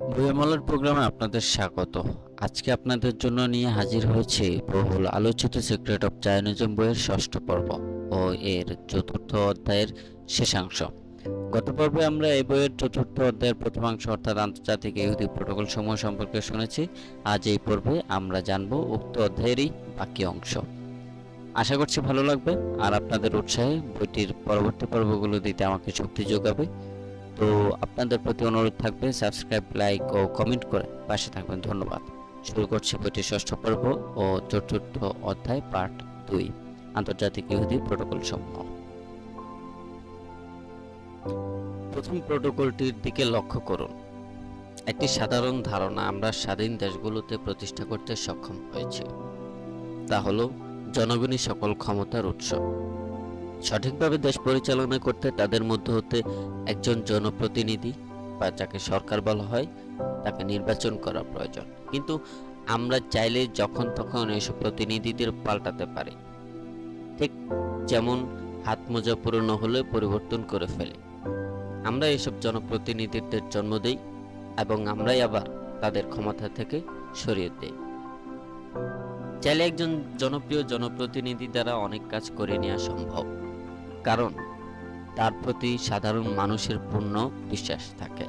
বইয়ামলার প্রোগ্রামে আপনাদের স্বাগত। আজকে আপনাদের জন্য নিয়ে হাজির হয়েছে বহুল আলোচিত সিক্রেট অফ জায়নিজম বইয়ের ষষ্ঠ পর্ব ও এর চতুর্থ অধ্যায়ের শেষাংশ। গত পর্বে আমরা এই বইয়ের চতুর্থ অধ্যায়ের প্রথমাংশ অর্থাৎ আন্তর্জাতিক ইহুদি প্রোটোকল সমূহ সম্পর্কে শুনেছি। আজ এই পর্বে আমরা জানব উক্ত অধ্যায়েরই বাকি অংশ। আশা করছি ভালো লাগবে। আর আপনাদের উৎসাহে বইটির পরবর্তী পর্বগুলো দিতে আমাকে শক্তি যোগাবে। তো আপনাদের প্রতি অনুরোধ থাকবে সাবস্ক্রাইব লাইক ও কমেন্ট করে পাশে থাকবেন। ধন্যবাদ। শুরু করছি বইটির ষষ্ঠ পর্ব ও চতুর্থ অধ্যায় পার্ট দুই, আন্তর্জাতিক ইহুদি প্রোটোকল সমূহ। প্রথম প্রোটোকলটির দিকে লক্ষ্য করুন। একটি সাধারণ ধারণা আমরা স্বাধীন দেশগুলোতে প্রতিষ্ঠা করতে সক্ষম হয়েছি। তা হলো, জনগণই সকল ক্ষমতার উৎস। সঠিকভাবে দেশ পরিচালনা করতে তাদের মধ্যে হতে একজন জনপ্রতিনিধি বা যাকে সরকার বলা হয়, তাকে নির্বাচন করা প্রয়োজন। কিন্তু আমরা চাইলে যখন তখন এসব প্রতিনিধিদের পাল্টাতে পারি। ঠিক যেমন হাত মোজা পুরনো হলে পরিবর্তন করে ফেলে। আমরা এসব জনপ্রতিনিধিদের জন্ম দেই এবং আমরাই আবার তাদের ক্ষমতা থেকে সরিয়ে দেই। চাইলে একজন জনপ্রিয় জনপ্রতিনিধি দ্বারা অনেক কাজ করে নেওয়া সম্ভব। কারণ তার প্রতি সাধারণ মানুষের পূর্ণ বিশ্বাস থাকে।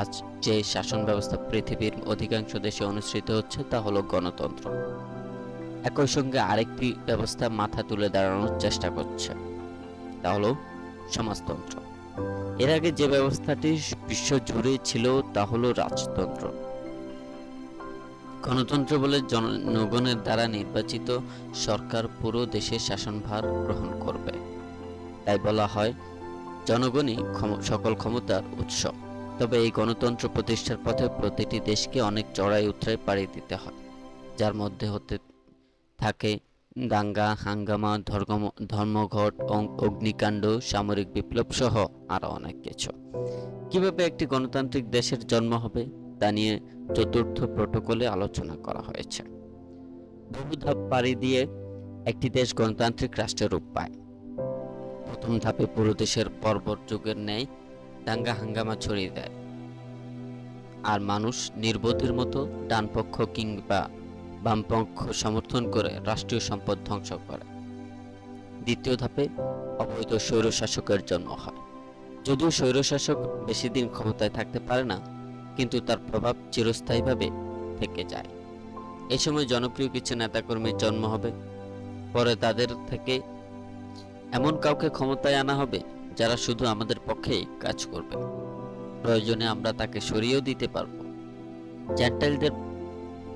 আজ যে শাসন ব্যবস্থা পৃথিবীর অধিকাংশ দেশে অনুসৃত হচ্ছে তা হলো গণতন্ত্র। একই সঙ্গে আরেকটি ব্যবস্থা মাথা তুলে দাঁড়ানোর চেষ্টা করছে, তা হলো সমাজতন্ত্র। এর আগে যে ব্যবস্থাটি বিশ্ব জুড়ে ছিল তা হলো রাজতন্ত্র। গণতন্ত্র বলে জনগণের দ্বারা নির্বাচিত সরকার পুরো দেশের শাসনভার গ্রহণ করবে। তাই বলা হয় জনগণই সকল ক্ষমতার উৎস। তবে এই গণতন্ত্র প্রতিষ্ঠার পথে প্রতিটি দেশকে অনেক চড়াই উতরাই পাড়ি দিতে হয়, যার মধ্যে হতে থাকে দাঙ্গা, হাঙ্গামা ধর্ম ধর্মঘট অগ্নিকাণ্ড, সামরিক বিপ্লব সহ আরও অনেক কিছু। কীভাবে একটি গণতান্ত্রিক দেশের জন্ম হবে, তা নিয়ে চতুর্থ প্রোটোকলে আলোচনা করা হয়েছে। বহু ধাপ পাড়ি দিয়ে একটি দেশ গণতান্ত্রিক রাষ্ট্রের রূপ পায়। প্রথম ধাপে পুরো দেশের পর্বত যুগের ন্যায় দাঙ্গা হাঙ্গামা ছড়িয়ে দেয়। আর মানুষ নির্বোধের মতো ডানপক্ষ কিংবা বামপক্ষ সমর্থন করে রাষ্ট্রীয় সম্পদ ধ্বংস করে। দ্বিতীয় ধাপে অবৈধ স্বৈরশাসকের জন্ম হয়। যদিও স্বৈরশাসক বেশি দিন ক্ষমতায় থাকতে পারে না, কিন্তু তার প্রভাব চিরস্থায়ীভাবে থেকে যায়। এই সময় জনপ্রিয় কিছু নেতাকর্মীর জন্ম হবে। পরে তাদের থেকে এমন কাউকে ক্ষমতায় আনা হবে যারা শুধু আমাদের পক্ষেই কাজ করবে। প্রয়োজনে আমরা তাকে সরিয়েও দিতে পারব। জ্যান্টাইলদের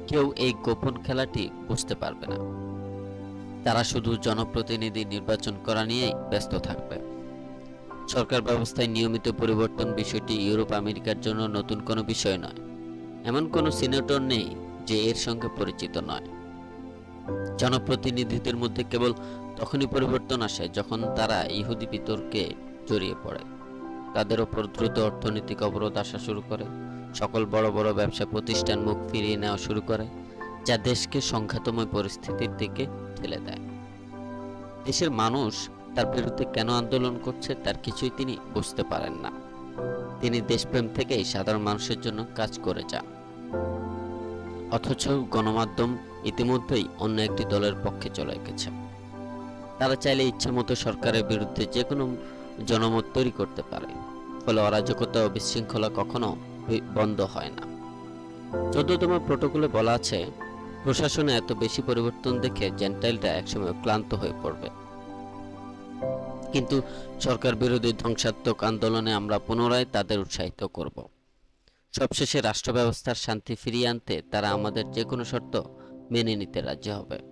কেউ এই গোপন খেলাটি বুঝতে পারবে না। তারা শুধু জনপ্রতিনিধি নির্বাচন করা নিয়েই ব্যস্ত থাকবে। সরকার ব্যবস্থায় নিয়মিত পরিবর্তন বিষয়টি ইউরোপ আমেরিকার জন্য নতুন কোনো বিষয় নয়। এমন কোনো সিনেটর নেই যে এর সঙ্গে পরিচিত নয়। জনপ্রতিনিধিদের মধ্যে কেবল তখনই পরিবর্তন আসে যখন তারা ইহুদি বিতর্কে জড়িয়ে পড়ে। তাদের ওপর দ্রুত অর্থনৈতিক অবরোধ আসা শুরু করে। সকল বড় বড় ব্যবসা প্রতিষ্ঠান মুখ ফিরিয়ে নেওয়া শুরু করে, যা দেশকে সংঘাতময় পরিস্থিতির দিকে ঠেলে দেয়। দেশের মানুষ তার বিরুদ্ধে কেন আন্দোলন করছে তার কিছুই তিনি বুঝতে পারেন না। তিনি দেশপ্রেম থেকেই সাধারণ মানুষের জন্য কাজ করে যান। অথচ গণমাধ্যম ইতিমধ্যেই অন্য একটি দলের পক্ষে চলে গেছে। তারা চাইলে ইচ্ছা মতো সরকারের বিরুদ্ধে যে কোনো জনমত তৈরি করতে পারে। ফলে অরাজকতা ও বিশৃঙ্খলা কখনো বন্ধ হয় না। চোদ্দতম প্রোটোকলে বলা আছে, প্রশাসনে এত বেশি পরিবর্তন দেখে জেন্টাইলরা একসময় ক্লান্ত হয়ে পড়বে। কিন্তু সরকার বিরোধী ধ্বংসাত্মক আন্দোলনে আমরা পুনরায় তাদের উৎসাহিত করব। সবশেষে রাষ্ট্র ব্যবস্থার শান্তি ফিরিয়ে আনতে তারা আমাদের যে কোনো শর্ত মেনে নিতে রাজি হবে।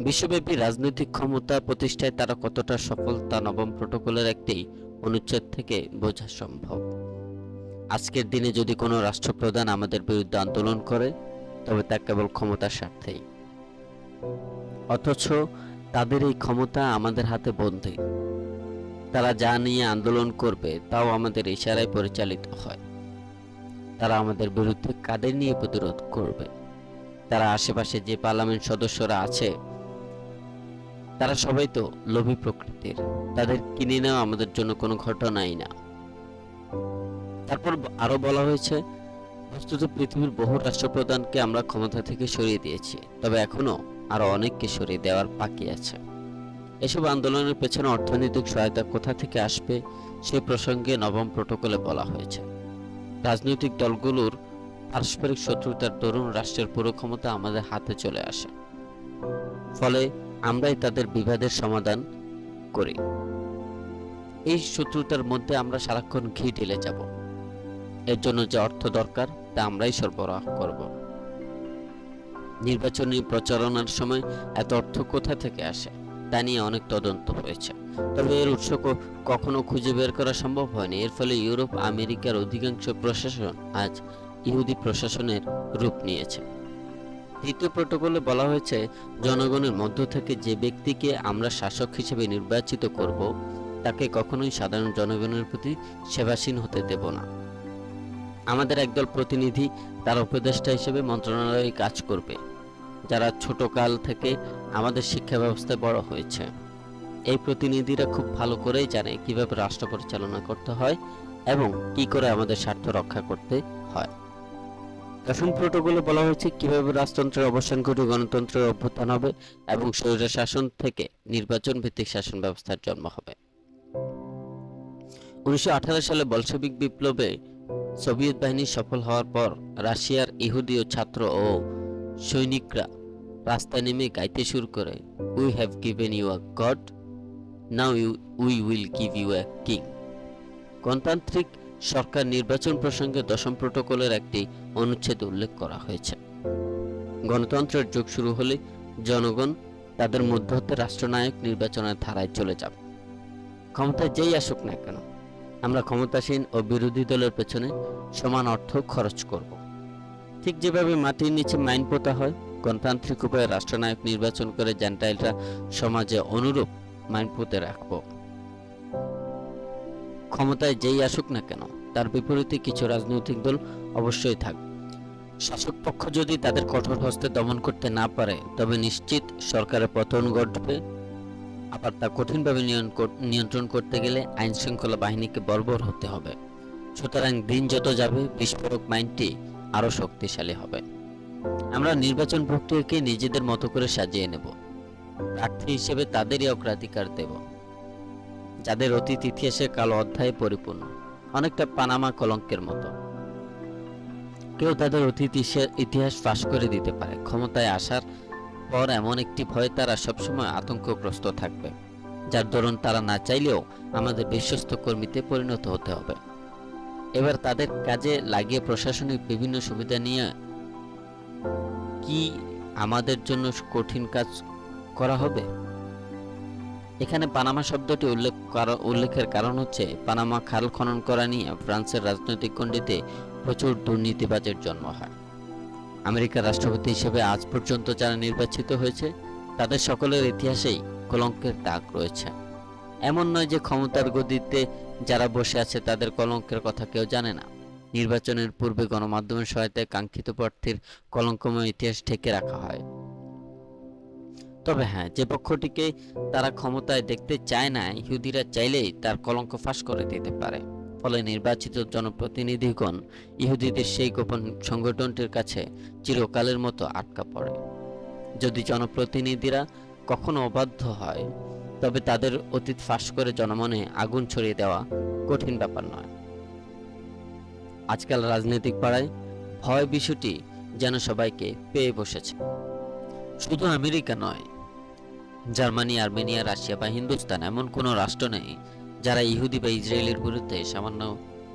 বিশ্বব্যাপী রাজনৈতিক ক্ষমতা প্রতিষ্ঠায় তারা কতটা সফল তা নবম প্রোটোকলের একটি অনুচ্ছেদ থেকে বোঝা সম্ভব। আজকের দিনে যদি কোনো রাষ্ট্রপ্রধান আমাদের বিরুদ্ধে আন্দোলন করে, তবে তা কেবল ক্ষমতার স্বার্থেই। অথচ তাদের এই ক্ষমতা আমাদের হাতে বন্দী। তারা যা নিয়ে আন্দোলন করবে, তাও আমাদের ইশারায় পরিচালিত হয়। তারা আমাদের বিরুদ্ধে কাদের নিয়ে প্রতিরোধ করবে? তারা আশেপাশে যে পার্লামেন্ট সদস্যরা আছে তারা সবাই তো লোভী প্রকৃতির। তাদের কিনে নেওয়া আমাদের জন্য কোনো ঘটনাই না। তারপর আরও বলা হয়েছে, বস্তুত পৃথিবীর বহু রাষ্ট্রপ্রধানকে আমরা ক্ষমতা থেকে সরিয়ে দিয়েছি, তবে এখনও আরও অনেককে সরিয়ে দেওয়ার বাকি আছে। এসব আন্দোলনের পেছনে অর্থনৈতিক সহায়তা কোথা থেকে আসবে সে প্রসঙ্গে নবম প্রোটোকলে বলা হয়েছে। রাজনৈতিক দলগুলোর পারস্পরিক শত্রুতার দরুন রাষ্ট্রের পুরো ক্ষমতা আমাদের হাতে চলে আসে। ফলে আমরাই তাদের বিবাদের সমাধান করি। এই শত্রুতার মধ্যে আমরা সারাক্ষণ ঘি ঢেলে যাব। এর জন্য যে অর্থ দরকার, তা আমরাই সরবরাহ করব। নির্বাচনী প্রচারণার সময় এত অর্থ কোথা থেকে আসে, তা নিয়ে অনেক তদন্ত হয়েছে। তবে এর উৎস কখনো খুঁজে বের করা সম্ভব হয়নি। এর ফলে ইউরোপ, আমেরিকার অধিকাংশ প্রশাসন আজ ইহুদি প্রশাসনের রূপ নিয়েছে। তৃতীয় প্রোটোকলে বলা হয়েছে, জনগণের মধ্য থেকে যে ব্যক্তিকে আমরা শাসক হিসেবে নির্বাচিত করব, তাকে কখনোই সাধারণ জনগণের প্রতি সেবাসীন হতে দেব না। আমাদের একদল প্রতিনিধি তার উপদেষ্টা হিসেবে মন্ত্রণালয়ে কাজ করবে, যারা ছোট কাল থেকে আমাদের শিক্ষা ব্যবস্থায় বড় হয়েছে। এই প্রতিনিধিরা খুব ভালো করেই জানে কীভাবে রাষ্ট্র পরিচালনা করতে হয় এবং কি করে আমাদের স্বার্থ রক্ষা করতে হয়। দশম প্রোটোকলে বলা হয়েছে কীভাবে রাজতন্ত্রের অবসান ঘটে, গণতন্ত্রের অভ্যুত্থান হবে এবং স্বৈর শাসন থেকে নির্বাচন ভিত্তিক শাসন ব্যবস্থার জন্ম হবে। উনিশশো সালে বলশবিক বিপ্লবে সোভিয়েত বাহিনী সফল হওয়ার পর রাশিয়ার ইহুদি ও ছাত্র ও সৈনিকরা রাস্তায় নেমে গাইতে শুরু করে we have given you a god now you we will give you a king গণতান্ত্রিক সরকার নির্বাচন প্রসঙ্গে দশম প্রোটোকলের একটি অনুচ্ছেদ উল্লেখ করা হয়েছে। গণতন্ত্রের যুগ শুরু হলে জনগণ তাদের মধ্যস্থ রাষ্ট্রনায়ক নির্বাচনের ধারায় চলে যাবে। ক্ষমতায় যেই আসুক না কেন, আমরা ক্ষমতাসীন ও বিরোধী দলের পেছনে সমান অর্থ খরচ করব। ঠিক যেভাবে মাটির নিচে মাইন পোতা হয়, গণতান্ত্রিক উপায়ে রাষ্ট্রনায়ক নির্বাচন করে জেন্টাইলরা সমাজে অনুরূপ মাইন পুঁতে রাখব। ক্ষমতায় যেই আসুক না কেন, তার বিপরীতে কিছু রাজনৈতিক দল অবশ্যই থাকবে শাসক পক্ষ যদি তাদের কঠোর হস্তে দমন করতে না পারে, তবে নিশ্চিত সরকারের পতন ঘটবে। আবার তা কঠিনভাবে নিয়ন্ত্রণ করতে গেলে আইন শৃঙ্খলা বাহিনীকে বর্বর হতে হবে। সুতরাং দিন যত যাবে, বিস্ফোরক মাইন্ডটি আরও শক্তিশালী হবে। আমরা নির্বাচন প্রক্রিয়াকে নিজেদের মতো করে সাজিয়ে নেব। প্রার্থী হিসেবে তাদেরই অগ্রাধিকার দেব। যাদের অতীত ইতিহাসে কালো অধ্যায়ে পরিপূর্ণ, অনেকটা পানামা কলঙ্কের মতো। কেউ তাদের অতীত ইতিহাস ফাঁস করে দিতে পারে, ক্ষমতায় আসার পর এমন একটি ভয় তারা সবসময় আতঙ্কগ্রস্ত থাকবে, যার দরুন তারা না চাইলেও আমাদের বিশ্বস্ত কর্মীতে পরিণত হতে হবে। এবার তাদের কাজে লাগিয়ে প্রশাসনিক বিভিন্ন সুবিধা নিয়ে কি আমাদের জন্য কঠিন কাজ করা হবে? এখানে পানামা শব্দটি উল্লেখ উল্লেখের কারণ হচ্ছে, পানামা খাল খনন করা নিয়ে ফ্রান্সের রাজনৈতিক গণ্ডিতে প্রচুর দুর্নীতিবাজের জন্ম হয়। আমেরিকার রাষ্ট্রপতি হিসেবে আজ পর্যন্ত যারা নির্বাচিত হয়েছে, তাদের সকলের ইতিহাসেই কলঙ্কের দাগ রয়েছে। এমন নয় যে ক্ষমতার গদিতে যারা বসে আছে, তাদের কলঙ্কের কথা কেউ জানে না। নির্বাচনের পূর্বে গণমাধ্যমের সহায়তায় কাঙ্ক্ষিত প্রার্থীর কলঙ্কময় ইতিহাস ঢেকে রাখা হয়। তবে হ্যাঁ যে পক্ষটিকে তারা ক্ষমতায় দেখতে চায় না, ইহুদিরা চাইলেই তার কলঙ্ক ফাঁস করে দিতে পারে। ফলে নির্বাচিত জনপ্রতিনিধিগণ ইহুদিদের সেই গোপন সংগঠনটির কাছে চিরকালের মতো আটকা পড়ে। যদি জনপ্রতিনিধিরা কখনো অবাধ্য হয়, তবে তাদের অতীত ফাঁস করে জনমনে আগুন ছড়িয়ে দেওয়া কঠিন ব্যাপার নয়। আজকাল রাজনৈতিক পাড়ায় ভয় বিষয়টি যেন সবাইকে পেয়ে বসেছে। শুধু আমেরিকা নয় জার্মানি, আর্মেনিয়া, রাশিয়া বা হিন্দুস্তান এমন কোনো রাষ্ট্র নেই যারা ইহুদি বা ইসরায়েলের বিরুদ্ধে সামান্য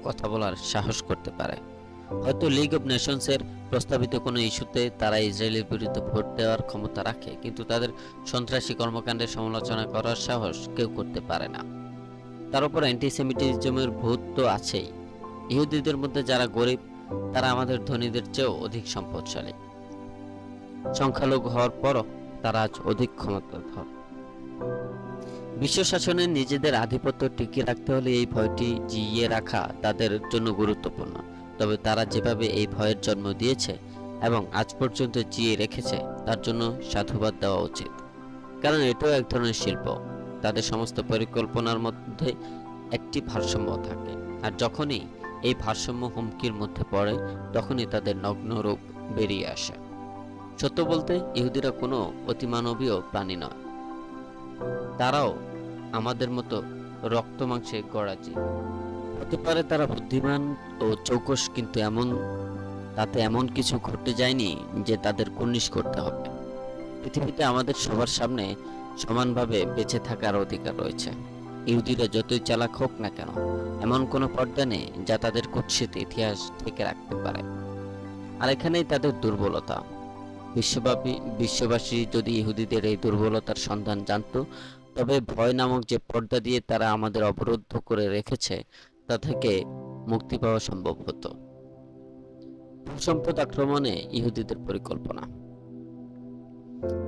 কথা বলার সাহস করতে পারে। হয়তো লিগ অব নেশনসের প্রস্তাবিত কোনো ইস্যুতে তারা ইসরায়েলের বিরুদ্ধে ভোট দেওয়ার ক্ষমতা রাখে, কিন্তু তাদের সন্ত্রাসী কর্মকাণ্ডের সমালোচনা করার সাহস কেউ করতে পারে না। তার উপর অ্যান্টিসেমিটিজমের ভূত তো আছেই। ইহুদিদের মধ্যে যারা গরিব, তারা আমাদের ধনীদের চেয়েও অধিক সম্পদশালী। সংখ্যালঘু হওয়ার পরও তারা আজ অধিক ক্ষমতাধর। বিশ্ব শাসনে নিজেদের আধিপত্য টিকিয়ে রাখতে হলে এই ভয়টি জিইয়ে রাখা তাদের জন্য গুরুত্বপূর্ণ। তবে তারা যেভাবে এই ভয়ের জন্ম দিয়েছে এবং আজ পর্যন্ত জিয়ে রেখেছে, তার জন্য সাধুবাদ দেওয়া উচিত। কারণ এটাও এক ধরনের শিল্প। তাদের সমস্ত পরিকল্পনার মধ্যে একটি ভারসাম্য থাকে। আর যখনই এই ভারসাম্য হুমকির মধ্যে পড়ে, তখনই তাদের নগ্ন রূপ বেরিয়ে আসে। সত্য বলতে ইহুদিরা কোনো অতিমানবীয় প্রাণী নয়। তারাও আমাদের মতো রক্ত মাংসে গড়া জীব হতে পারে তারা বুদ্ধিমান ও চৌকস, কিন্তু এমন, তাতে এমন কিছু ঘটে যায়নি যে তাদের কুর্নিশ করতে হবে। পৃথিবীতে আমাদের সবার সামনে সমানভাবে বেঁচে থাকার অধিকার রয়েছে। ইহুদিরা যতই চালাক হোক না কেন, এমন কোনো পর্দা নেই যা তাদের কুৎসিত ইতিহাস থেকে রাখতে পারে। আর এখানেই তাদের দুর্বলতা। বিশ্বব্যাপী বিশ্ববাসী যদি ইহুদিদের এই দুর্বলতার সন্ধান জানতো, তবে ভয় নামক যে পর্দা দিয়ে তারা আমাদের অবরুদ্ধ করে রেখেছে, তা থেকে মুক্তি পাওয়া সম্ভব হতো। ভূসম্পদ আক্রমণে ইহুদিদের পরিকল্পনা।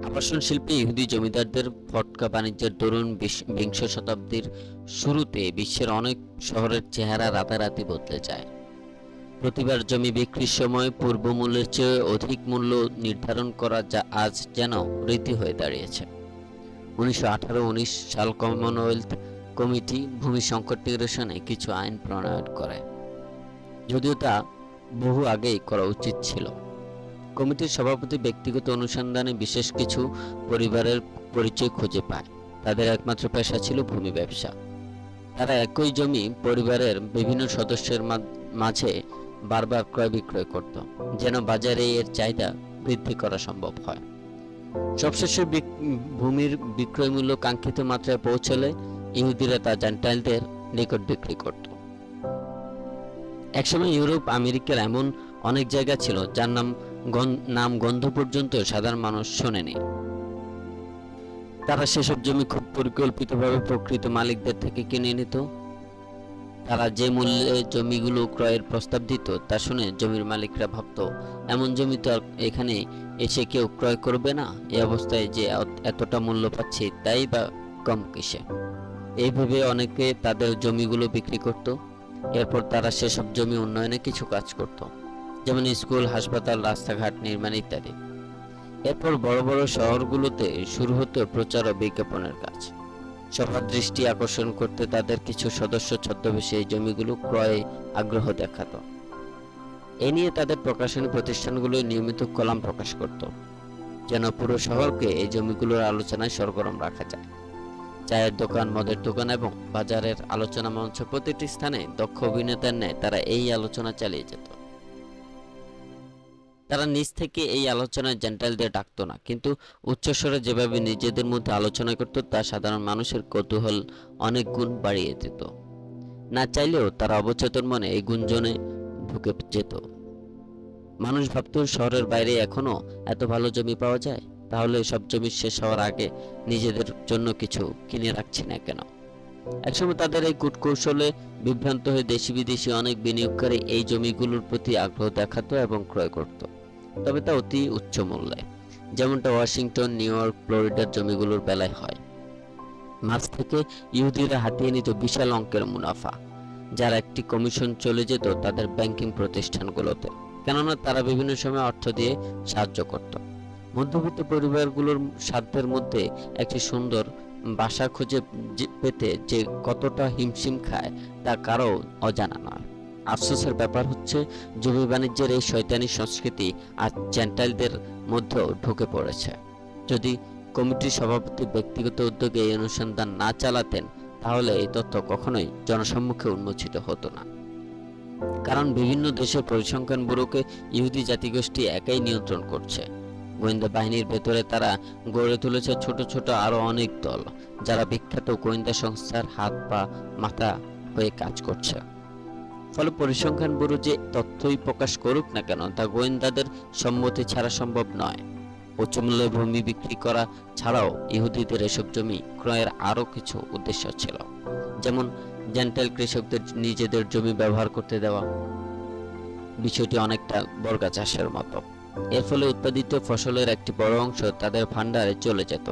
আবাসন শিল্পে ইহুদি জমিদারদের ফটকা বাণিজ্যের দরুন বিশ- শতাব্দীর শুরুতে বিশ্বের অনেক শহরের চেহারা রাতারাতি বদলে যায়। প্রতিবার জমি বিক্রির সময় পূর্ব মূল্যের চেয়ে অধিক মূল্য নির্ধারণ করা যা আজ যেন রীতি হয়ে দাঁড়িয়েছে। উনিশশো আঠারো উনিশ সাল কমনওয়েলথ কমিটি ভূমি সংকট নিরসনে কিছু আইন প্রণয়ন করে। যদিও তা বহু আগেই করা উচিত ছিল। কমিটির সভাপতি ব্যক্তিগত অনুসন্ধানে বিশেষ কিছু পরিবারের পরিচয় খুঁজে পায়। তাদের একমাত্র পেশা ছিল ভূমি ব্যবসা। তারা একই জমি পরিবারের বিভিন্ন সদস্যের মাঝে বারবার ক্রয় বিক্রয় করত, যেন বাজারে এর চাহিদা বৃদ্ধি করা সম্ভব হয়। সবশেষে ভূমির বিক্রয় মূল্য কাঙ্ক্ষিত মাত্রায় পৌঁছলে ইহুদিরা তা জেন্টাইলদের নিকট বিক্রি করত। একসময় ইউরোপ, আমেরিকার এমন অনেক জায়গা ছিল, যার নাম নাম গন্ধ পর্যন্ত সাধারণ মানুষ শোনেনি। তারা সেসব জমি খুব পরিকল্পিতভাবে প্রকৃত মালিকদের থেকে কিনে নিত তারা যে মূল্যে জমিগুলো ক্রয়ের প্রস্তাব দিত, তা শুনে জমির মালিকরা ভাবত, এমন জমি তো এখানে এসে কেউ ক্রয় করবে না? এই অবস্থায় যে এতটা মূল্য পাচ্ছি, তাই বা কম কিসে? এইভাবে অনেকে তাদের জমিগুলো বিক্রি করত। এরপর তারা সেসব জমি উন্নয়নে কিছু কাজ করত, যেমন স্কুল, হাসপাতাল, রাস্তাঘাট, নির্মাণ ইত্যাদি। এরপর বড় বড় শহরগুলোতে শুরু হতো প্রচার ও বিজ্ঞাপনের কাজ। সবার দৃষ্টি আকর্ষণ করতে তাদের কিছু সদস্য ছদ্মবেশে এই জমিগুলো ক্রয়ে আগ্রহ দেখাতো। এ নিয়ে তাদের প্রকাশনী প্রতিষ্ঠানগুলো নিয়মিত কলাম প্রকাশ করত, যেন পুরো শহরকে এই জমিগুলোর আলোচনায় সরগরম রাখা যায়। চায়ের দোকান, মদের দোকান এবং বাজারের আলোচনা মঞ্চ প্রতিটি স্থানে দক্ষ অভিনেতার ন্যায় তারা এই আলোচনা চালিয়ে যেত। তারা নিজ থেকে এই আলোচনায় জেন্টাইলদের ডাকতো না। কিন্তু উচ্চস্বরে যেভাবে নিজেদের মধ্যে আলোচনা করত, তা সাধারণ মানুষের কৌতূহল অনেক গুণ বাড়িয়ে দিত। না চাইলেও তারা অবচেতন মনে এই গুঞ্জনে ঢুকে যেত। মানুষ ভাবত, শহরের বাইরে এখনও এত ভালো জমি পাওয়া যায়? তাহলে সব জমি শেষ হওয়ার আগে নিজেদের জন্য কিছু কিনে রাখছি না কেন? একসময় তাদের এই কূটকৌশলে বিভ্রান্ত হয়ে দেশি বিদেশি অনেক বিনিয়োগকারী এই জমিগুলোর প্রতি আগ্রহ দেখাতো এবং ক্রয় করত। তবে তা অতি উচ্চ মূল্যে, যেমনটা ওয়াশিংটন, নিউ ইয়র্ক, ফ্লোরিডার জমিগুলোর বেলায় হয়। মাছ থেকে ইহুদিরা হাতিয়ে নিত বিশাল অঙ্কের মুনাফা, যার একটি কমিশন চলে যেত তাদের ব্যাংকিং প্রতিষ্ঠানগুলোতে, কেননা তারা বিভিন্ন সময় অর্থ দিয়ে সাহায্য করত। মধ্যবিত্ত পরিবারগুলোর সাধ্যের মধ্যে একটি সুন্দর বাসা খুঁজে পেতে যে কতটা হিমশিম খায় তা কারও অজানা নয়। আফসোসের ব্যাপার হচ্ছে, জমি বাণিজ্যের এই শয়তানি সংস্কৃতি আজ জেন্টাইলদের মধ্যেও ঢুকে পড়েছে। যদি কমিটির সভাপতি ব্যক্তিগত উদ্যোগে এই অনুসন্ধান না চালাতেন, তাহলে এই তথ্য কখনোই জনসম্মুখে উন্মোচিত হতো না। কারণ বিভিন্ন দেশের পরিসংখ্যান ব্যুরোকে ইহুদি জাতিগোষ্ঠী একাই নিয়ন্ত্রণ করছে। গোয়েন্দা বাহিনীর ভেতরে তারা গড়ে তুলেছে ছোট ছোট আরও অনেক দল, যারা বিখ্যাত গোয়েন্দা সংস্থার হাত পা, মাথা হয়ে কাজ করছে। ফলে পরিসংখ্যান ব্যুরো যে তথ্যই প্রকাশ করুক না কেন, তা গোয়েন্দাদের সম্মতি ছাড়া সম্ভব নয়। উচ্চমূল্যে ভূমি বিক্রি করা ছাড়াও ইহুদিদের এসব জমি ক্রয়ের আরও কিছু উদ্দেশ্য ছিল। যেমন, জেন্টাইল কৃষকদের নিজেদের জমি ব্যবহার করতে দেওয়া। বিষয়টি অনেকটা বর্গা চাষের মতো। এর ফলে উৎপাদিত ফসলের একটি বড় অংশ তাদের ভান্ডারে চলে যেত।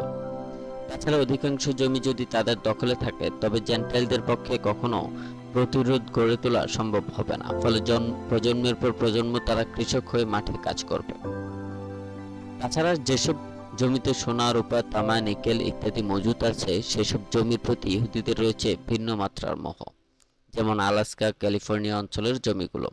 তাছাড়া অধিকাংশ জমি যদি তাদের দখলে থাকে, তবে জেন্টাইলদের পক্ষে কখনো প্রতিরোধ গড়ে তোলা সম্ভব হবে না, ফলে জন প্রজন্মের পর প্রজন্ম তারা কৃষক হয়ে মাঠে কাজ করবে। তাছাড়া যেসব জমিতে সোনা, রূপা, তামা, নিকেল ইত্যাদি মজুত আছে, সেসব জমির প্রতি ইহুদিদের রয়েছে ভিন্ন মাত্রার মোহ, যেমন আলাস্কা, ক্যালিফোর্নিয়া অঞ্চলের জমিগুলো।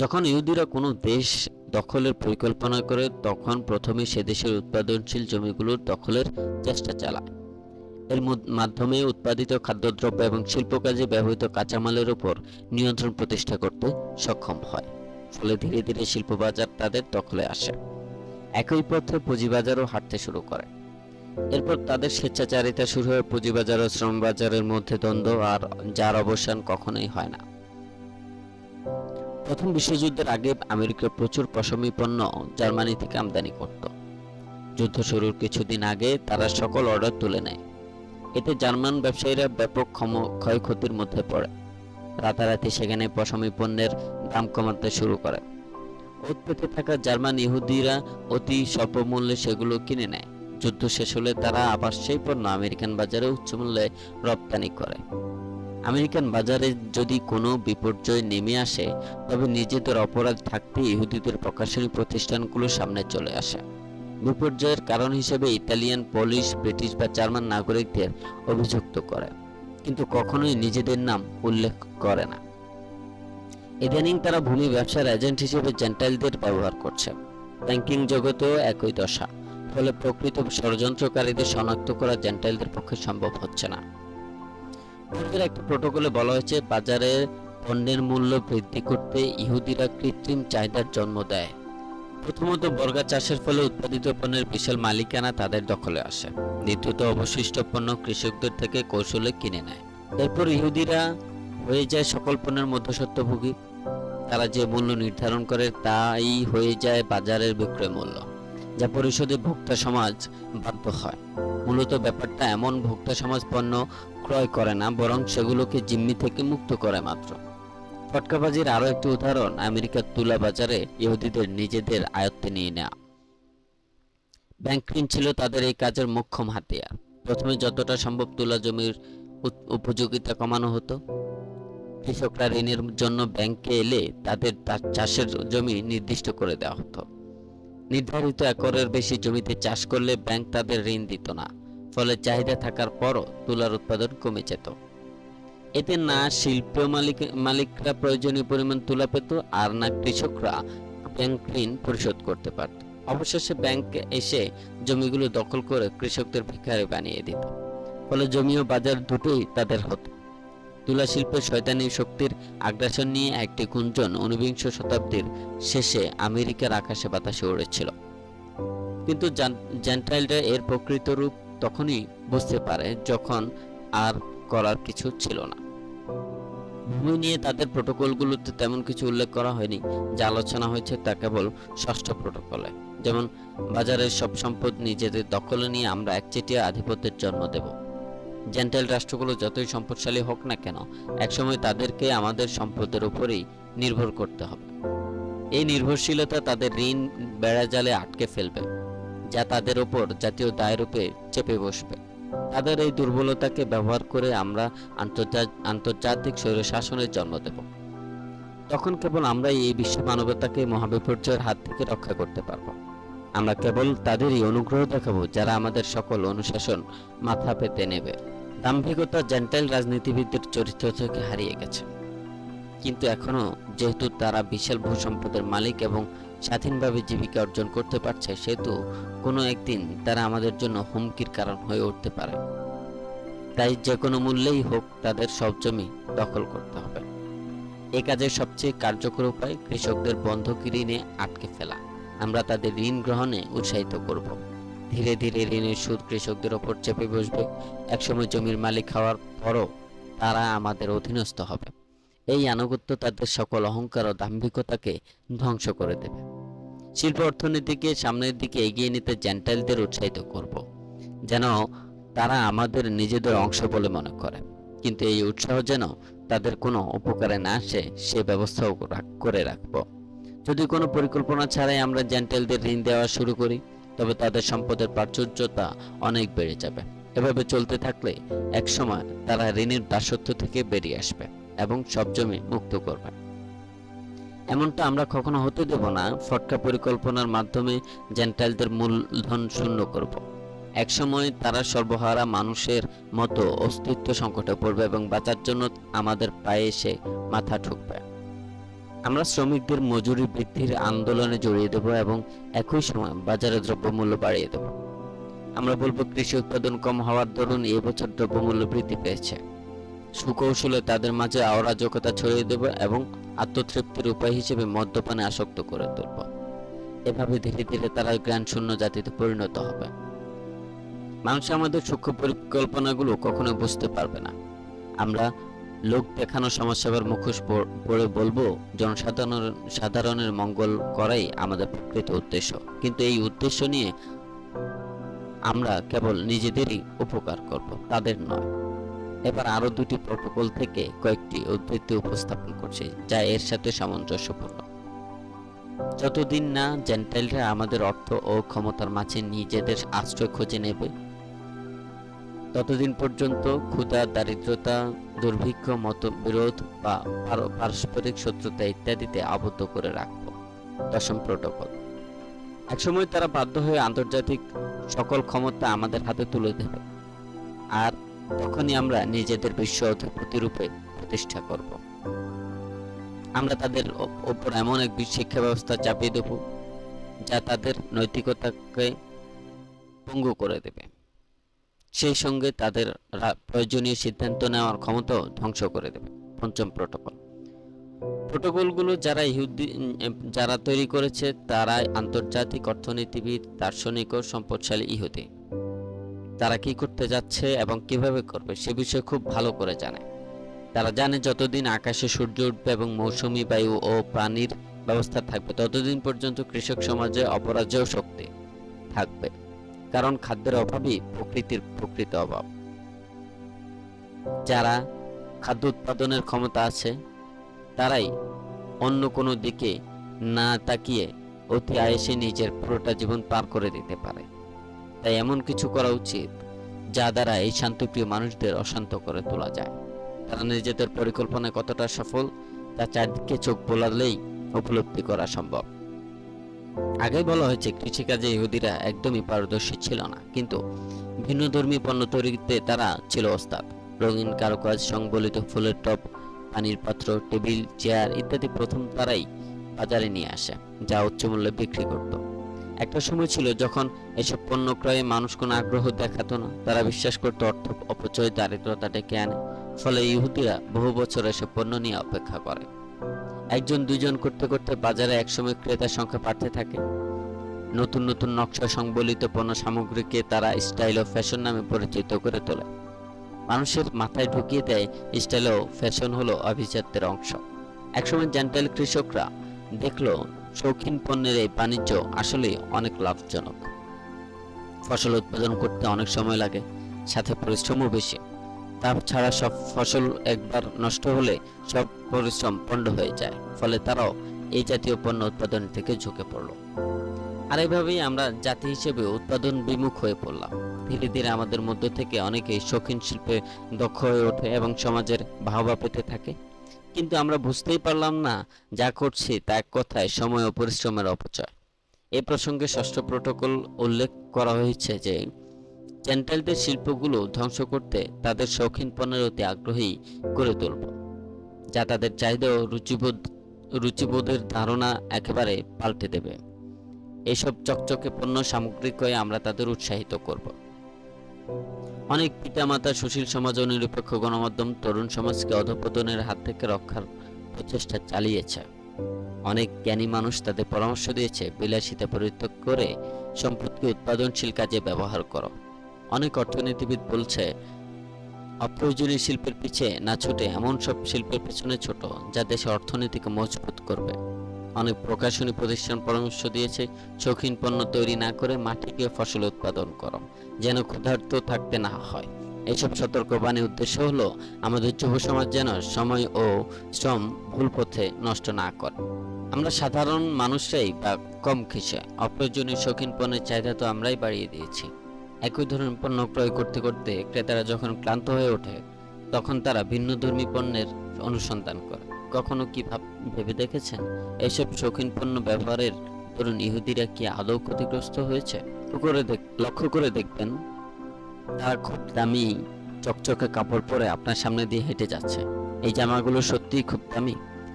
যখন ইহুদিরা কোনো দেশ দখলের পরিকল্পনা করে, তখন প্রথমে সে দেশের উৎপাদনশীল জমিগুলোর দখলের চেষ্টা চালায়। এর মাধ্যমে উৎপাদিত খাদ্যদ্রব্য এবং শিল্প কাজে ব্যবহৃত কাঁচামালের উপর নিয়ন্ত্রণ প্রতিষ্ঠা করতে সক্ষম হয়। ফলে ধীরে ধীরে শিল্প বাজার তাদের দখলে আসে। একই পথে পুঁজিবাজারও হাঁটতে শুরু করে। এরপর তাদের স্বেচ্ছাচারিতা শুরু হয় পুঁজিবাজার ও শ্রম বাজারের মধ্যে দ্বন্দ্ব আর যার অবসান কখনোই হয় না। প্রথম বিশ্বযুদ্ধের আগে আমেরিকা প্রচুর পশমি পণ্য জার্মানি থেকে আমদানি করত। যুদ্ধ শুরুর কিছুদিন আগে তারা সকল অর্ডার তুলে নেয়। এতে জার্মান ব্যবসায়ীরা ব্যাপক ক্ষয়ক্ষতির মধ্যে পড়ে। রাতারাতি সেখানে পশমি পণ্যের দাম কমাতে শুরু করে। পেতে থাকা জার্মান ইহুদিরা অতি স্বল্প মূল্যে সেগুলো কিনে নেয়। যুদ্ধ শেষ হলে তারা আবার সেই পণ্য আমেরিকান বাজারে উচ্চ মূল্যে রপ্তানি করে। আমেরিকান বাজারে যদি কোনো বিপর্যয় নেমে আসে, তবে নিজেদের অপরাধ ঢাকতে ইহুদিদের প্রকাশনী প্রতিষ্ঠানগুলো সামনে চলে আসে। বিপর্যয়ের কারণ হিসেবে ইতালিয়ান, পোলিশ, ব্রিটিশ বা জার্মান নাগরিকদের অভিযুক্ত করে, কিন্তু কখনোই নিজেদের নাম উল্লেখ করে না। ইদানিং তারা ভূমি ব্যবসার এজেন্ট হিসেবে জেন্টাইলদের ব্যবহার করছে। ব্যাংকিং জগতেও একই দশা, ফলে প্রকৃত ষড়যন্ত্রকারীদের শনাক্ত করা জেন্টাইলদের পক্ষে সম্ভব হচ্ছে না। একটা প্রোটোকলে বলা হয়েছে, বাজারে পণ্যের মূল্য বৃদ্ধি করতে ইহুদিরা কৃত্রিম চাহিদার জন্ম দেয়। প্রথমত বর্গা চাষের ফলে উৎপাদিত পণ্যের বিশাল মালিকানা তাদের দখলে আসে। দ্বিতীয়ত অবশিষ্ট পণ্য কৃষকদের থেকে কৌশলে কিনে নেয়। এরপর ইহুদিরা হয়ে যায় সকল পণ্যের মধ্যস্বত্বভোগী। তারা যে মূল্য নির্ধারণ করে তাই হয়ে যায় বাজারের বিক্রয় মূল্য, যা পরিশোধে ভোক্তা সমাজ বাধ্য হয়। মূলত ব্যাপারটা এমন ভোক্তা সমাজ পণ্য ক্রয় করে না, বরং সেগুলোকে জিম্মি থেকে মুক্ত করে মাত্র। ফটকাবাজির আরও একটি উদাহরণ আমেরিকার তুলা বাজারে ইহুদিদের নিজেদের আয়ত্তে নিয়ে নেওয়া ব্যাংক ঋণ ছিল তাদের এই কাজের মোক্ষম হাতিয়ার। প্রথমে যতটা সম্ভব তুলা জমির উপযোগিতা কমানো হতো। কৃষকরা ঋণের জন্য ব্যাংকে এলে তাদের তার চাষের জমি নির্দিষ্ট করে দেওয়া হতো। নির্ধারিত একরের বেশি জমিতে চাষ করলে ব্যাংক তাদের ঋণ দিত না, ফলে চাহিদা থাকার পরও তুলার উৎপাদন কমে যেত। এতে না শিল্প মালিক, মালিকরা প্রয়োজনীয় পরিমাণ তুলা পেত, আর না কৃষকরা ব্যাংক ঋণ পরিশোধ করতে পারত। অবশেষে ব্যাংক এসে জমিগুলো দখল করে কৃষকদের ভিখারি বানিয়ে দিত। ফলে জমি ও বাজার দুটোই তাদের হতো। তুলা শিল্পের শয়তানি শক্তির আগ্রাসন নিয়ে একটি গুঞ্জন ঊনবিংশ শতাব্দীর শেষে আমেরিকার আকাশে বাতাসে উড়েছিল। কিন্তু জেন্টাইলরা এর প্রকৃত রূপ তখনই বুঝতে পারে, যখন আর করার কিছু ছিল না। ভূমি নিয়ে তাদের প্রোটোকলগুলোতে তেমন কিছু উল্লেখ করা হয়নি, যা আলোচনা হয়েছে তা কেবল ষষ্ঠ প্রোটোকলে। যেমন, বাজারের সব সম্পদ নিজেদের দখলে নিয়ে আমরা একচেটিয়া আধিপত্যের জন্ম দেব। জেন্টাইল রাষ্ট্রগুলো যতই সম্পদশালী হোক না কেন, একসময় তাদেরকে আমাদের সম্পদের উপরেই নির্ভর করতে হবে। এই নির্ভরশীলতা তাদের ঋণ বেড়াজালে আটকে ফেলবে, যা তাদের ওপর জাতীয় দায়রূপে চেপে বসবে। তাদের এই দুর্বলতাকে ব্যবহার করে আমরা আন্তর্জা- আন্তর্জাতিক স্বৈরশাসনের জন্ম দেব। তখন কেবল আমরাই এই বিশ্ব মানবতাকে মহাবিপর্যয়ের হাত থেকে রক্ষা করতে পারব। আমরা কেবল তাদেরই অনুগ্রহ দেখাবো যারা আমাদের সকল অনুশাসন মাথা পেতে নেবে। দাম্ভিকতা জেন্টাইল রাজনীতিবিদদের চরিত্র থেকে হারিয়ে গেছে। কিন্তু এখনও যেহেতু তারা বিশাল ভূসম্পদের মালিক এবং স্বাধীনভাবে জীবিকা অর্জন করতে পারছে, সেহেতু কোনো একদিন তারা আমাদের জন্য হুমকির কারণ হয়ে উঠতে পারে। তাই যে কোনো মূল্যেই হোক তাদের সব জমি দখল করতে হবে। এ কাজের সবচেয়ে কার্যকর উপায় কৃষকদের বন্ধক ঋণে আটকে ফেলা। আমরা তাদের ঋণ গ্রহণে উৎসাহিত করব। ধীরে ধীরে ঋণের সুদ কৃষকদের ওপর চেপে বসবে। একসময় জমির মালিক হওয়ার পরও তারা আমাদের অধীনস্থ হবে। এই আনুগত্য তাদের সকল অহংকার ও দাম্ভিকতাকে ধ্বংস করে দেবে। শিল্প অর্থনীতিকে সামনের দিকে এগিয়ে নিতে জেন্টাইলদের উৎসাহিত করব, যেন তারা আমাদের নিজেদের অংশ বলে মনে করে। কিন্তু এই উৎসাহ যেন তাদের কোনো উপকারে না আসে, সে ব্যবস্থাও করে রাখব। যদি কোনো পরিকল্পনা ছাড়াই আমরা জেন্টাইলদের ঋণ দেওয়া শুরু করি, তবে তাদের সম্পদের প্রাচুর্যতা অনেক বেড়ে যাবে। এভাবে চলতে থাকলে একসময় তারা ঋণের দাসত্ব থেকে বেরিয়ে আসবে। এবং সব জমি মুক্ত করবে। এমনটা আমরা কখনো হতে দেব না। ফটকা পরিকল্পনার মাধ্যমে জেন্টাইলদের মূলধন শূন্য করব। একসময় তারা সর্বহারা মানুষের মতো অস্তিত্ব সংকটে পড়বে এবং বাঁচার জন্য আমাদের পায়ে এসে মাথা ঠুকবে। আমরা শ্রমিকদের মজুরি বৃদ্ধির আন্দোলনে জড়িয়ে দেব এবং একই সময় বাজারে দ্রব্যমূল্য বাড়িয়ে দেব। আমরা বলব কৃষি উৎপাদন কম হওয়ার দরুন এবছর দ্রব্যমূল্য বৃদ্ধি পেয়েছে। সুকৌশলে তাদের মাঝে অরাজকতা ছড়িয়ে দেব এবং আত্মতৃপ্তির উপায় হিসেবে মদ্যপানে আসক্ত করে তুলব। এভাবে ধীরে ধীরে তারা জ্ঞান শূন্য জাতিতে পরিণত হবে। মানুষ আমাদের সূক্ষ্ম পরিকল্পনাগুলো কখনো বুঝতে পারবে না। আমরা লোক দেখানো সমাজসেবার মুখোশ পরে বলব জনসাধারণের সাধারণের মঙ্গল করাই আমাদের প্রকৃত উদ্দেশ্য। কিন্তু এই উদ্দেশ্য নিয়ে আমরা কেবল নিজেদেরই উপকার করব, তাদের নয়। এবার আরও দুটি প্রটোকল থেকে কয়েকটি উদ্ধৃতি উপস্থাপন করছি, যা এর সাথে সামঞ্জস্যপূর্ণ। যতদিন না জেন্টাইলরা আমাদের অর্থ ও ক্ষমতার মাঝে নিজেদের আশ্রয় খুঁজে নেবে, ততদিন পর্যন্ত ক্ষুধা, দারিদ্রতা, দুর্ভিক্ষ, মতবিরোধ বা পারস্পরিক শত্রুতা ইত্যাদিতে আবদ্ধ করে রাখব। দশম প্রোটোকল। একসময় তারা বাধ্য হয়ে আন্তর্জাতিক সকল ক্ষমতা আমাদের হাতে তুলে দেবে। আর তখনই আমরা নিজেদের বিশ্ব অধিপতি রূপে প্রতিষ্ঠা করব। আমরা তাদের ওপর এমন এক শিক্ষা ব্যবস্থা চাপিয়ে দেব, যা তাদের নৈতিকতাকে পঙ্গু করে দেবে। সেই সঙ্গে তাদের প্রয়োজনীয় সিদ্ধান্ত নেওয়ার ক্ষমতাও ধ্বংস করে দেবে। পঞ্চম প্রোটোকল। প্রোটোকলগুলো যারা ইহুদি, যারা তৈরি করেছে তারা আন্তর্জাতিক অর্থনীতিবিদ, দার্শনিক ও সম্পদশালী ইহুদি। তারা কি করতে যাচ্ছে এবং কীভাবে করবে সে বিষয়ে খুব ভালো করে জানে। তারা জানে যতদিন আকাশে সূর্য উঠবে এবং মৌসুমী বায়ু ও প্রাণীর ব্যবস্থা থাকবে, ততদিন পর্যন্ত কৃষক সমাজে অপরাজয় শক্তি থাকবে, কারণ খাদ্যের অভাবই প্রকৃতির প্রকৃত অভাব। যারা খাদ্য উৎপাদনের ক্ষমতা আছে, তারাই অন্য কোনো দিকে না তাকিয়ে অতি আয়েসে নিজের পুরোটা জীবন পার করে দিতে পারে। তাই এমন কিছু করা উচিত যা দ্বারা এই শান্তিপ্রিয় মানুষদের অশান্ত করে তোলা যায়। তারা নিজেদের পরিকল্পনায় কতটা সফল, তা চারদিকে চোখ বোলালেই উপলব্ধি করা সম্ভব। আগেই বলা হয়েছে, কৃষিকাজে ইহুদিরা একদমই পারদর্শী ছিল না, কিন্তু ভিন্ন ধর্মী পণ্য তৈরিতে তারা ছিল ওস্তাদ। রঙিন কারুকাজ, সংবলিত ফুলের টপ পানির পাত্র, টেবিল, চেয়ার ইত্যাদি প্রথম তারাই বাজারে নিয়ে আসে, যা উচ্চ মূল্যে বিক্রি করত। একটা সময় ছিল যখন এসব পণ্য ক্রয়ে মানুষ কোনো আগ্রহ দেখাতো না। তারা বিশ্বাস করত অর্থ অপচয় দারিদ্রতা ডেকে আনে। ফলে ইহুদিরা বহু বছর এসব পণ্য নিয়ে অপেক্ষা করে। একজন, দুইজন করতে করতে বাজারে একসময় ক্রেতার সংখ্যা বাড়তে থাকে। নতুন নতুন নকশা সংবলিত পণ্য সামগ্রীকে তারা স্টাইল ও ফ্যাশন নামে পরিচিত করে তোলে। মানুষের মাথায় ঢুকিয়ে দেয়, স্টাইল ও ফ্যাশন হলো অভিজাত্যের অংশ। একসময় জেন্টাইল কৃষকরা দেখল শৌখিন পণ্যের এই বাণিজ্য আসলে অনেক লাভজনক। ফসল উৎপাদন করতে অনেক সময় লাগে, সাথে পরিশ্রমও বেশি। তাছাড়া সব ফসল একবার নষ্ট হলে সব পরিশ্রম পণ্ড হয়ে যায়, ফলে তারাও এই জাতীয় পণ্য উৎপাদন থেকে ঝুঁকে পড়ল। আর এভাবেই আমরা জাতি হিসেবে উৎপাদন বিমুখ হয়ে পড়লাম। ধীরে ধীরে আমাদের মধ্য থেকে অনেকেই শৌখিন শিল্পে দক্ষ হয়ে ওঠে এবং সমাজের বাহবা পেতে থাকে। কিন্তু আমরা বুঝতেই পারলাম না যা করছি তা এক কথায় সময় ও পরিশ্রমের অপচয়। এ প্রসঙ্গে ষষ্ঠ প্রোটোকল উল্লেখ করা হয়েছে যে জেন্টাইলদের শিল্পগুলো ধ্বংস করতে তাদের শৌখিন পণ্যের অতি আগ্রহী করে তুলব, যা তাদের চাহিদা ও রুচিবোধ, রুচিবোধের ধারণা একেবারে পাল্টে দেবে। এসব চকচকে পণ্য সামগ্রিকই আমরা তাদের উৎসাহিত করব। অনেক পিতামাতা সুশীল সমাজ ও নিরপেক্ষ গণমাধ্যম তরুণ সমাজকে অধপতনের হাত থেকে রক্ষার প্রচেষ্টা চালিয়েছে। অনেক জ্ঞানী মানুষ তাদের পরামর্শ দিয়েছে, বিলাসিতা পরিত্যাগ করে সম্পদকে উৎপাদনশীল কাজে ব্যবহার করো। অনেক অর্থনীতিবিদ বলছে, অপ্রয়োজনীয় শিল্পের পিছে না ছুটে এমন সব শিল্পের পেছনে ছোট, যা দেশে অর্থনীতিকে মজবুত করবে। অনেক প্রকাশনী প্রতিষ্ঠান পরামর্শ দিয়েছে, শৌখিন পণ্য তৈরি না করে মাটিকে ফসল উৎপাদন করো, যেন ক্ষুধার্ত থাকতে না হয়। এইসব সতর্কবাণী উদ্দেশ্য হলো, আমাদের যুব সমাজ যেন সময় ও শ্রম ভুল পথে নষ্ট না করে। আমরা সাধারণ মানুষরাই বা কম খিসে অপ্রয়োজনীয় শৌখিন পণ্যের চাহিদা তো আমরাই বাড়িয়ে দিয়েছি। একই ধরনের পণ্য ক্রয় করতে করতে ক্রেতারা যখন ক্লান্ত হয়ে ওঠে, তখন তারা ভিন্ন ধর্মী পণ্যের অনুসন্ধান করে। কখনো কি ভাব দেখেছেন? এসব শৌখিন পণ্য ব্যবহারের তরুণ ইহুদিরা কি আদৌ ক্ষতিগ্রস্ত হয়েছে? করে লক্ষ্য করে দেখবেন, তারা খুব দামি চকচকে কাপড় পরে আপনার সামনে দিয়ে হেঁটে যাচ্ছে। এই জামাগুলো সত্যিই খুব দামি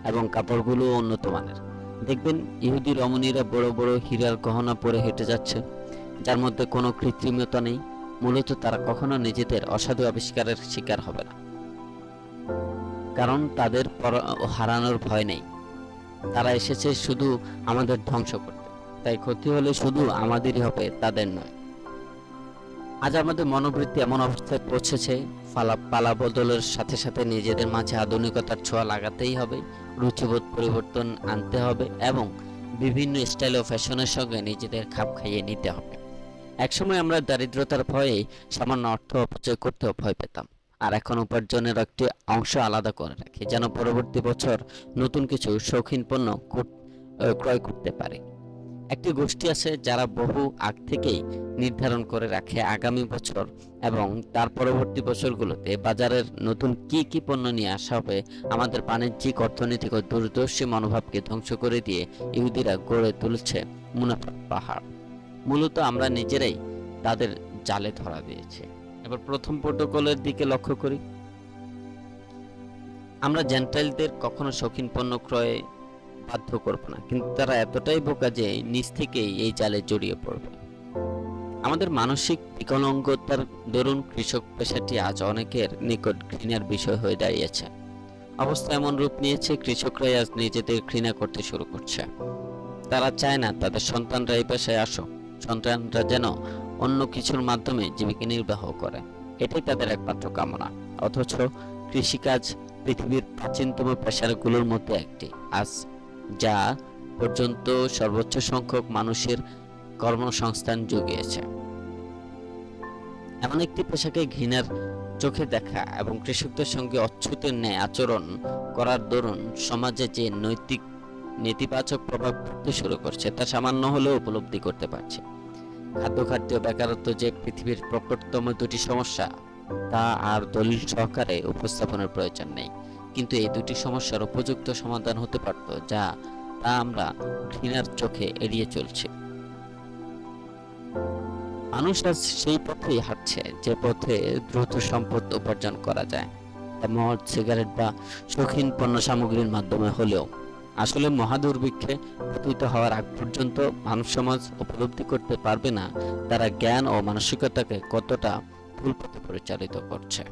এবং কাপড়গুলো উন্নত মানের। দেখবেন ইহুদি রমণীরা বড় বড় হীরার গহনা পরে হেঁটে যাচ্ছে, যার মধ্যে কোনো কৃত্রিমতা নেই। মূলত তারা কখনো নিজেদের অসাধু আবিষ্কারের শিকার হবে না। কারণ তাদের হারানোর ভয় নেই। তারা এসেছে শুধু আমাদের ধ্বংস করতে। তাই ক্ষতি হলে শুধু আমাদেরই হবে, তাদের নয়। আজ আমাদের মনোবৃত্তি এমন অবস্থায় পৌঁছেছে ফালা পালা বদলের সাথে সাথে নিজেদের মাঝে আধুনিকতার ছোঁয়া লাগাতেই হবে, রুচিবোধ পরিবর্তন আনতে হবে এবং বিভিন্ন স্টাইল ও ফ্যাশনের সঙ্গে নিজেদের খাপ খাইয়ে নিতে হবে। একসময় আমরা দারিদ্রতার ভয়ে সামান্য অর্থ অপচয় করতেও ভয় পেতাম। আর এখন উপার্জনের একটি অংশ আলাদা করে রাখি, যেন পরবর্তী বছর নতুন কিছু শৌখিন পণ্য ক্রয় করতে পারে। একটি গোষ্ঠী আছে যারা বহু আগ থেকেই নির্ধারণ করে রাখে আগামী বছর এবং তার পরবর্তী বছরগুলোতে বাজারের নতুন কি কি পণ্য নিয়ে আসা হবে, আমাদের বাণিজ্যিক অর্থনৈতিক ও দূরদর্শী মনোভাবকে ধ্বংস করে দিয়ে ইহুদিরা গড়ে তুলছে মুনাফার পাহাড়। মূলত আমরা নিজেরাই তাদের জালে ধরা দিয়েছে। এবার প্রথম প্রোটোকলের দিকে লক্ষ্য করি। আমরা জেন্টাইলদের কখনো শৌখিন পণ্য ক্রয়ে বাধ্য করব না, কিন্তু তারা এতটাই বোকা যে নিজ থেকেই এই জালে জড়িয়ে পড়বে। আমাদের মানসিক বিকলাঙ্গতার দরুন কৃষক পেশাটি আজ অনেকের নিকট ঘৃণার বিষয় হয়ে দাঁড়িয়েছে। অবস্থা এমন রূপ নিয়েছে, কৃষকরাই আজ নিজেদের ঘৃণা করতে শুরু করছে। তারা চায় না তাদের সন্তানরা এই পেশায় আসুক, সন্তানরা যেন অন্য কিছুর মাধ্যমে জীবিকা নির্বাহ করে। এটাই তাদের একমাত্র কামনা। অথচ কৃষিকাজ পৃথিবীর প্রাচীনতম পেশাগুলোর মধ্যে একটি। আজ যা পর্যন্ত সর্বোচ্চ সংখ্যক মানুষের কর্মসংস্থান জুগিয়েছে। এমন একটি পেশাকে ঘৃণার চোখে দেখা এবং কৃষকদের সঙ্গে অচ্ছুতের ন্যায় আচরণ করার দরুন সমাজে যে নৈতিক নেতিবাচক প্রভাব পড়তে শুরু করছে, তা সামান্য হলেও উপলব্ধি করতে পারছে। খাদ্য খাদ্য বেকারত্ব যে পৃথিবীর প্রকটতম দুটি সমস্যা, তা আর দলিল সহকারে উপস্থাপনের প্রয়োজন নেই। কিন্তু এই দুটি সমস্যার উপযুক্ত সমাধান হতে পারত, যা, তা আমরা ঘৃণার চোখে এড়িয়ে চলছি। মানুষ আজ সেই পথেই হাঁটছে, যে পথে দ্রুত সম্পদ উপার্জন করা যায়। মদ, সিগারেট বা শৌখিন পণ্য সামগ্রীর মাধ্যমে হলেও আসলে মহাদুর্ভিক্ষে পতিত হওয়ার আগ পর্যন্ত মানব সমাজ উপলব্ধি করতে পারবে না। তারা জ্ঞান ও মানসিকতাকে কতটা ভুল পথে পরিচালিত করছে।